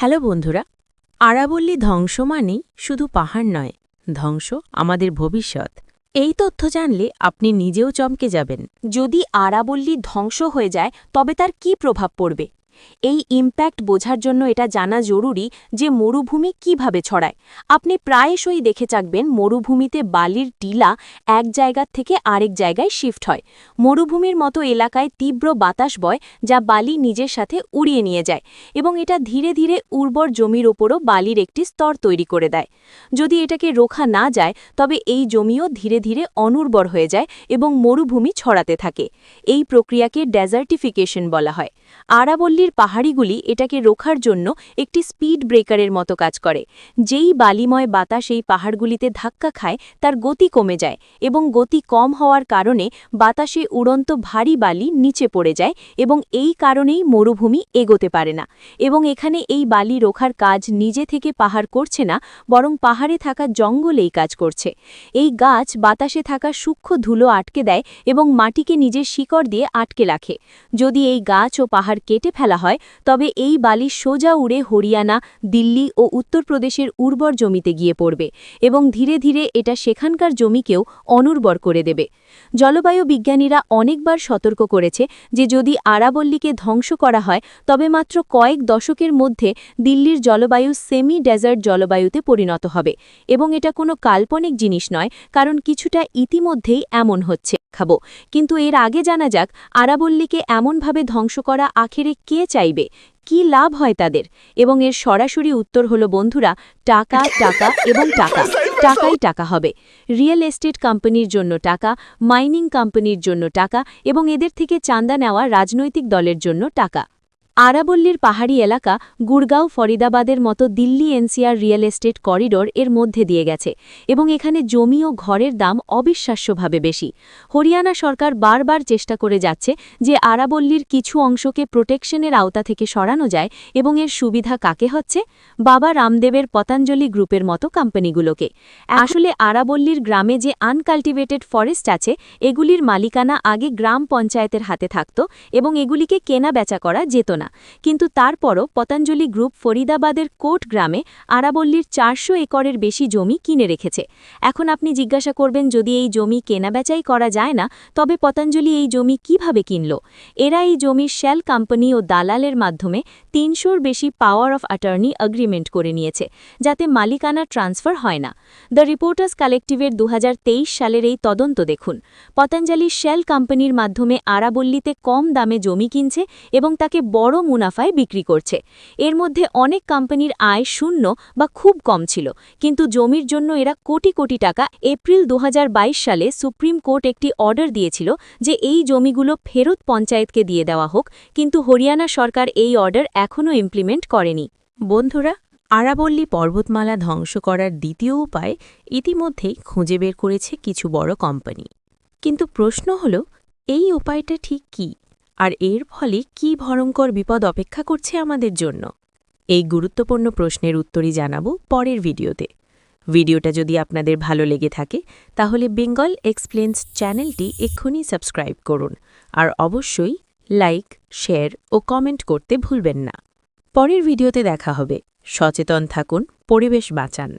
Hello বন্ধুরা, আরাবল্লী ধ্বংস মানেই শুধু পাহাড় নয়, ধ্বংস আমাদের ভবিষ্যৎ। এই তথ্য জানলে আপনি নিজেও চমকে যাবেন। যদি আরাবল্লী ধ্বংস হয়ে যায়, তবে তার কি প্রভাব পড়বে? এই ইম্প্যাক্ট বোঝার জন্য এটা জানা জরুরি যে মরুভূমি কীভাবে ছড়ায়। আপনি প্রায়শই দেখে থাকবেন মরুভূমিতে বালির টিলা এক জায়গার থেকে আরেক জায়গায় শিফট হয়। মরুভূমির মতো এলাকায় তীব্র বাতাস বয় যা বালি নিজের সাথে উড়িয়ে নিয়ে যায় এবং এটা ধীরে ধীরে উর্বর জমির ওপরও বালির একটি স্তর তৈরি করে দেয়। যদি এটাকে রোখা না যায়, তবে এই জমিও ধীরে ধীরে অনুর্বর হয়ে যায় এবং মরুভূমি ছড়াতে থাকে। এই প্রক্রিয়াকে ডেজার্টিফিকেশন বলা হয়। আরাবল্লীর পাহাড়িগুলি এটাকে রোখার জন্য একটি স্পিড ব্রেকারের মতো কাজ করে। যেই বালিময় বাতাস এই পাহাড়গুলিতে ধাক্কা খায়, তার গতি কমে যায় এবং গতি কম হওয়ার কারণে বাতাসে উড়ন্ত ভারী বালি নিচে পড়ে যায় এবং এই কারণেই মরুভূমি এগোতে পারে না। এবং এখানে এই বালি রোখার কাজ নিজে থেকে পাহাড় করছে না, বরং পাহাড়ে থাকা জঙ্গল এই কাজ করছে। এই গাছ বাতাসে থাকা সূক্ষ্ম ধুলো আটকে দেয় এবং মাটিকে নিজের শিকড় দিয়ে আটকে রাখে। যদি এই গাছ ও পাহাড় কেটে ফেলা হয়, তবে এই বালি সোজা উড়ে হরিয়ানা, দিল্লি ও উত্তরপ্রদেশের উর্বর জমিতে গিয়ে পড়বে এবং ধীরে ধীরে এটা সেখানকার জমিকেও অনুর্বর করে দেবে। জলবায়ু বিজ্ঞানীরা অনেকবার সতর্ক করেছে যে যদি আরাবল্লীকে ধ্বংস করা হয়, তবে মাত্র কয়েক দশকের মধ্যে দিল্লির জলবায়ু সেমি ডেজার্ট জলবায়ুতে পরিণত হবে এবং এটা কোনো কাল্পনিক জিনিস নয়, কারণ কিছুটা ইতিমধ্যেই এমন হচ্ছে। খাব। কিন্তু এর আগে জানা যাক, আরাবল্লীকে এমনভাবে ধ্বংস করা আখেরে কে চাইবে, কি লাভ হয় তাদের? এবং এর সরাসরি উত্তর হলো, বন্ধুরা, টাকা টাকা এবং টাকা। টাকাই টাকা হবে। রিয়েল এস্টেট কোম্পানির জন্য টাকা, মাইনিং কোম্পানির জন্য টাকা এবং এদের থেকে চাঁদা নেওয়া রাজনৈতিক দলের জন্য টাকা। আরাবল্লীর পাহাড়ি এলাকা গুড়গাঁও ফরিদাবাদের মতো Delhi NCR real estate corridor এর মধ্যে দিয়ে গেছে এবং এখানে জমি ও ঘরের দাম অবিশ্বাস্যভাবে বেশি। হরিয়ানা সরকার বারবার চেষ্টা করে যাচ্ছে যে আরাবল্লীর কিছু অংশকে প্রোটেকশনের আওতা থেকে সরানো যায় এবং এর সুবিধা কাকে হচ্ছে? বাবা রামদেবের পতঞ্জলি গ্রুপের মতো কোম্পানিগুলোকে। আসলে আরাবল্লীর গ্রামে যে আনকাল্টিভেটেড ফরেস্ট আছে, এগুলির মালিকানা আগে গ্রাম পঞ্চায়েতের হাতে থাকত এবং এগুলিকে কেনা বেচা করা যেত না। কিন্তু তারপরও পতঞ্জলি গ্রুপ ফরিদাবাদের কোট গ্রামে আরাবল্লীর চারশো একরের বেশি জমি কিনে রেখেছে। এখন আপনি জিজ্ঞাসা করবেন, যদি এই জমি কেনাবেচাই করা যায় না, তবে পতঞ্জলি এই জমি কীভাবে কিনল? এরা এই জমির শেল কোম্পানি ও দালালের মাধ্যমে তিনশোর বেশি পাওয়ার অফ অ্যাটর্নি এগ্রিমেন্ট করে নিয়েছে, যাতে মালিকানা ট্রান্সফার হয় না। দ্য রিপোর্টার্স কালেকটিভের দু হাজার তেইশ সালের এই তদন্ত দেখুন। পতঞ্জলি শেল কোম্পানির মাধ্যমে আরাবল্লীতে কম দামে জমি কিনছে এবং তাকে বড় মুনাফায় বিক্রি করছে। এর মধ্যে অনেক কোম্পানির আয় শূন্য বা খুব কম ছিল, কিন্তু জমির জন্য এরা কোটি কোটি টাকা এপ্রিল দু হাজার বাইশ সালে সুপ্রিম কোর্ট একটি অর্ডার দিয়েছিল যে এই জমিগুলো ফেরত পঞ্চায়েতকে দিয়ে দেওয়া হোক, কিন্তু হরিয়ানা সরকার এই অর্ডার এখনও ইমপ্লিমেন্ট করেনি। বন্ধুরা, আরাবল্লী পর্বতমালা ধ্বংস করার দ্বিতীয় উপায় ইতিমধ্যেই খুঁজে বের করেছে কিছু বড় কোম্পানি। কিন্তু প্রশ্ন হল, এই উপায়টা ঠিক কী? আর এর ফলে কি ভয়ঙ্কর বিপদ অপেক্ষা করছে আমাদের জন্য? এই গুরুত্বপূর্ণ প্রশ্নের উত্তরই জানাব পরের ভিডিওতে। ভিডিওটা যদি আপনাদের ভালো লেগে থাকে, তাহলে বেঙ্গল এক্সপ্লেন্স চ্যানেলটি এক্ষুনি সাবস্ক্রাইব করুন আর অবশ্যই লাইক, শেয়ার ও কমেন্ট করতে ভুলবেন না। পরের ভিডিওতে দেখা হবে। সচেতন থাকুন, পরিবেশ বাঁচান।